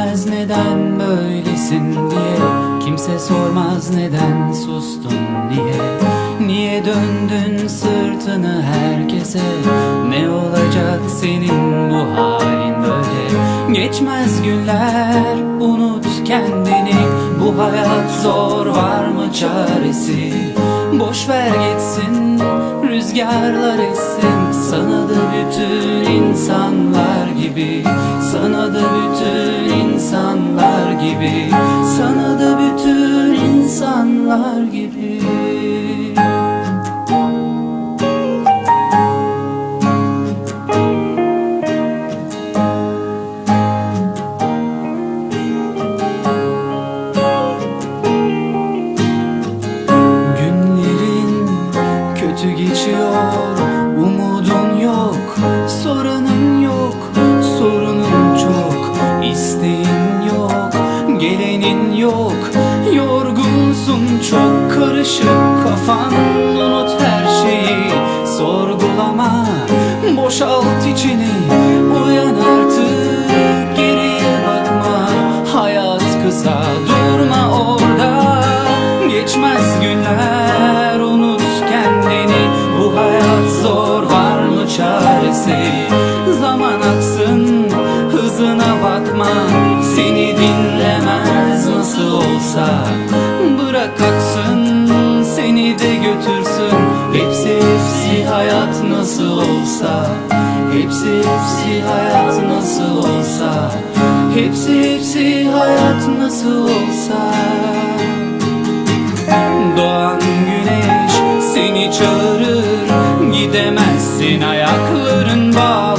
bilmez neden böylesin diye. Kimse sormaz neden sustun diye. Niye döndün sırtını herkese? Ne olacak senin bu halin böyle? Geçmez günler unut kendini. Bu hayat zor var mı çaresi? Boş ver gitsin rüzgarlar essin. Sana da bütün insanlar gibi. Sana insanlar gibi Karışık kafan, unut her şeyi. Sorgulama, boşalt içini Uyan artık, geriye bakma. Hayat kısa, durma orada Geçmez Hepsi hepsi hayat nasıl olsa. Hepsi hepsi hayat nasıl olsa. Doğan güneş seni çağırır Gidemezsin ayakların bağlıdır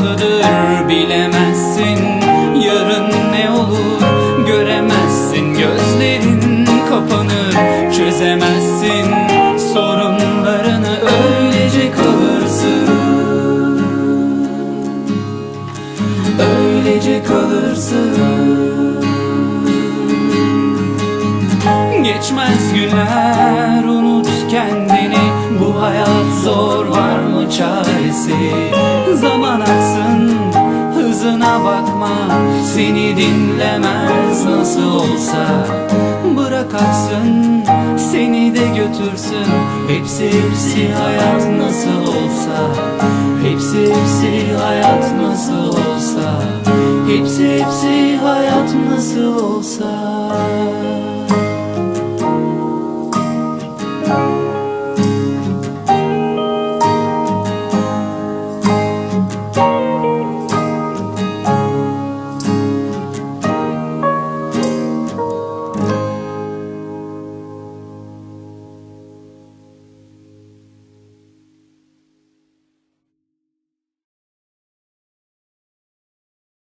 kalırsın Geçmez günler unut kendini. Bu hayat zor var mı çaresi? Zaman aksın hızına bakma. Seni dinlemez nasıl olsa. Bırak aksın seni de götürsün. Hepsi hepsi hayat nasıl olsa